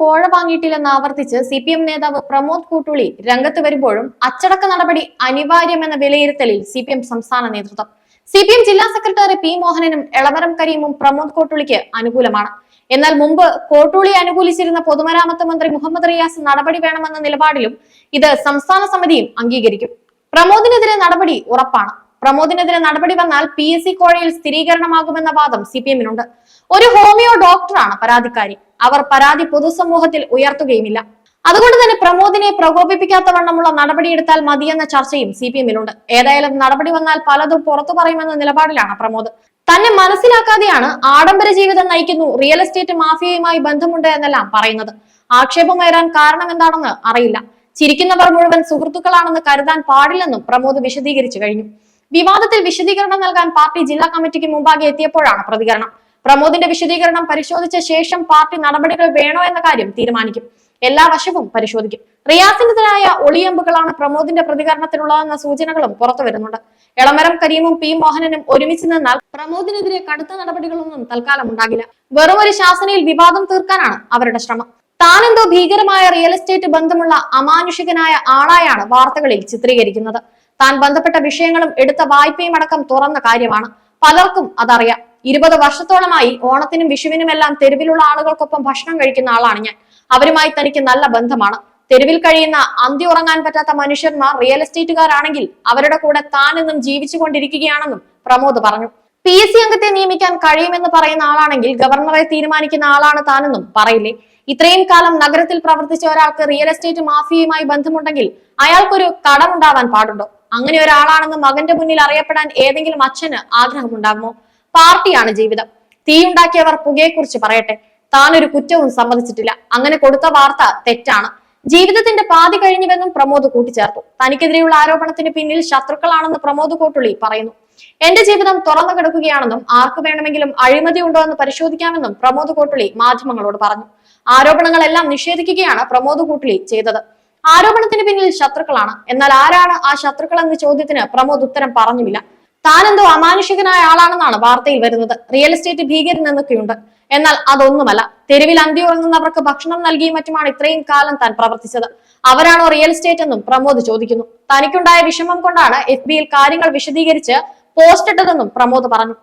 കോഴ വാങ്ങിയിട്ടില്ലെന്ന് ആവർത്തിച്ച് C P M നേതാവ് പ്രമോദ് കൂട്ടുളി രംഗത്ത് വരുമ്പോഴും അച്ചടക്ക നടപടി അനിവാര്യമെന്ന വിലയിരുത്തലിൽ സി പി എം സംസ്ഥാന നേതൃത്വം. സി പി എം ജില്ലാ സെക്രട്ടറി പി മോഹനനും എളമരം കരീമും പ്രമോദ് കോട്ടുളിക്ക് അനുകൂലമാണ്. എന്നാൽ മുമ്പ് കോട്ടുളി അനുകൂലിച്ചിരുന്ന പൊതുമരാമത്ത് മന്ത്രി മുഹമ്മദ് റിയാസ് നടപടി വേണമെന്ന നിലപാടിലും ഇത് സംസ്ഥാന സമിതിയും അംഗീകരിക്കും. പ്രമോദിനെതിരെ നടപടി ഉറപ്പാണ്. പ്രമോദിനെതിരെ നടപടി വന്നാൽ പി എസ് സി കോഴയിൽ സ്ഥിരീകരണമാകുമെന്ന വാദം സി പി എമ്മിനുണ്ട് ഒരു ഹോമിയോ ഡോക്ടറാണ് പരാതിക്കാരി. അവർ പരാതി പൊതുസമൂഹത്തിൽ ഉയർത്തുകയുമില്ല. അതുകൊണ്ട് തന്നെ പ്രമോദിനെ പ്രകോപിപ്പിക്കാത്ത വണ്ണമുള്ള നടപടിയെടുത്താൽ മതിയെന്ന ചർച്ചയും സി പി എമ്മിലുണ്ട് ഏതായാലും നടപടി വന്നാൽ പലതും പുറത്തു പറയുമെന്ന നിലപാടിലാണ് പ്രമോദ്. തന്നെ മനസ്സിലാക്കാതെയാണ് ആഡംബര ജീവിതം നയിക്കുന്നു റിയൽ എസ്റ്റേറ്റ് മാഫിയയുമായി ബന്ധമുണ്ട് എന്നെല്ലാം പറയുന്നത്. ആക്ഷേപമേറാൻ കാരണം എന്താണെന്ന് അറിയില്ല. ചിരിക്കുന്നവർ മുഴുവൻ സുഹൃത്തുക്കളാണെന്ന് കരുതാൻ പാടില്ലെന്നും പ്രമോദ് വിശദീകരിച്ചു കഴിഞ്ഞു. വിവാദത്തിൽ വിശദീകരണം നൽകാൻ പാർട്ടി ജില്ലാ കമ്മിറ്റിക്ക് മുമ്പാകെ എത്തിയപ്പോഴാണ് പ്രതികരണം. പ്രമോദിന്റെ വിശദീകരണം പരിശോധിച്ച ശേഷം പാർട്ടി നടപടികൾ വേണോ എന്ന കാര്യം തീരുമാനിക്കും. എല്ലാ വശവും പരിശോധിക്കും. റിയാസിനെതിരായ ഒളിയമ്പുകളാണ് പ്രമോദിന്റെ പ്രതികരണത്തിനുള്ളതെന്ന സൂചനകളും പുറത്തു വരുന്നുണ്ട്. എളമരം കരീമും പി. മോഹനനും ഒരുമിച്ച് നിന്നാൽ പ്രമോദിനെതിരെ കടുത്ത നടപടികളൊന്നും തൽക്കാലം ഉണ്ടാകില്ല. വെറും ഒരു ശാസനയിൽ വിവാദം തീർക്കാനാണ് അവരുടെ ശ്രമം. താനെന്തോ ഭീകരമായ റിയൽ എസ്റ്റേറ്റ് ബന്ധമുള്ള അമാനുഷികനായ ആളായാണ് വാർത്തകളിൽ ചിത്രീകരിക്കുന്നത്. താൻ ബന്ധപ്പെട്ട വിഷയങ്ങളും എടുത്ത വായ്പയും അടക്കം തുറന്ന കാര്യമാണ്. പലർക്കും അതറിയാം. ഇരുപത് വർഷത്തോളമായി ഓണത്തിനും വിഷുവിനുമെല്ലാം തെരുവിലുള്ള ആളുകൾക്കൊപ്പം ഭക്ഷണം കഴിക്കുന്ന ആളാണ് ഞാൻ. അവരുമായി തനിക്ക് നല്ല ബന്ധമാണ്. തെരുവിൽ കഴിയുന്ന അന്തി ഉറങ്ങാൻ പറ്റാത്ത മനുഷ്യന്മാർ റിയൽ എസ്റ്റേറ്റുകാരാണെങ്കിൽ അവരുടെ കൂടെ താനെന്നും ജീവിച്ചു കൊണ്ടിരിക്കുകയാണെന്നും പ്രമോദ് പറഞ്ഞു. പി. എസ്. സി. അംഗത്തെ നിയമിക്കാൻ കഴിയുമെന്ന് പറയുന്ന ആളാണെങ്കിൽ ഗവർണറെ തീരുമാനിക്കുന്ന ആളാണ് താനെന്നും പറയില്ലേ? ഇത്രയും കാലം നഗരത്തിൽ പ്രവർത്തിച്ച ഒരാൾക്ക് റിയൽ എസ്റ്റേറ്റ് മാഫിയയുമായി ബന്ധമുണ്ടെങ്കിൽ അയാൾക്കൊരു കടമുണ്ടാവാൻ പാടുണ്ടോ? അങ്ങനെ ഒരാളാണെന്ന് മകന്റെ മുന്നിൽ അറിയപ്പെടാൻ ഏതെങ്കിലും അച്ഛന് ആഗ്രഹമുണ്ടാകുമോ? പാർട്ടിയാണ് ജീവിതം. തീയുണ്ടാക്കിയവർ പുകയെക്കുറിച്ച് പറയട്ടെ. താൻ ഒരു കുറ്റവും സമ്മതിച്ചിട്ടില്ല. അങ്ങനെ കൊടുത്ത വാർത്ത തെറ്റാണ്. ജീവിതത്തിന്റെ പാതി കഴിഞ്ഞുവെന്നും പ്രമോദ് കൂട്ടിച്ചേർത്തു. തനിക്കെതിരെയുള്ള ആരോപണത്തിന് പിന്നിൽ ശത്രുക്കളാണെന്ന് പ്രമോദ് കോട്ടുള്ളി പറയുന്നു. എന്റെ ജീവിതം തുറന്നു കിടക്കുകയാണെന്നും ആർക്ക് വേണമെങ്കിലും അഴിമതി ഉണ്ടോ എന്ന് പരിശോധിക്കാമെന്നും പ്രമോദ് കോട്ടുള്ളി മാധ്യമങ്ങളോട് പറഞ്ഞു. ആരോപണങ്ങളെല്ലാം നിഷേധിക്കുകയാണ് പ്രമോദ് കൂട്ടുള്ളി ചെയ്തത്. ആരോപണത്തിന് പിന്നിൽ ശത്രുക്കളാണ്. എന്നാൽ ആരാണ് ആ ശത്രുക്കൾ എന്ന ചോദ്യത്തിന് പ്രമോദ് ഉത്തരം പറഞ്ഞില്ല താനെന്തോ അമാനുഷികനായ ആളാണെന്നാണ് വാർത്തയിൽ വരുന്നത്. റിയൽ എസ്റ്റേറ്റ് ഭീകരൻ എന്നൊക്കെയുണ്ട്. എന്നാൽ അതൊന്നുമല്ല. തെരുവിൽ അന്തി ഉറങ്ങുന്നവർക്ക് ഭക്ഷണം നൽകിയും മറ്റുമാണ് ഇത്രയും കാലം താൻ പ്രവർത്തിച്ചത്. അവരാണോ റിയൽ എസ്റ്റേറ്റ് എന്നും പ്രമോദ് ചോദിക്കുന്നു. തനിക്കുണ്ടായ വിഷമം കൊണ്ടാണ് എഫ് ബിയിൽ കാര്യങ്ങൾ വിശദീകരിച്ച് പോസ്റ്റ് ഇട്ടതെന്നും പ്രമോദ് പറഞ്ഞു.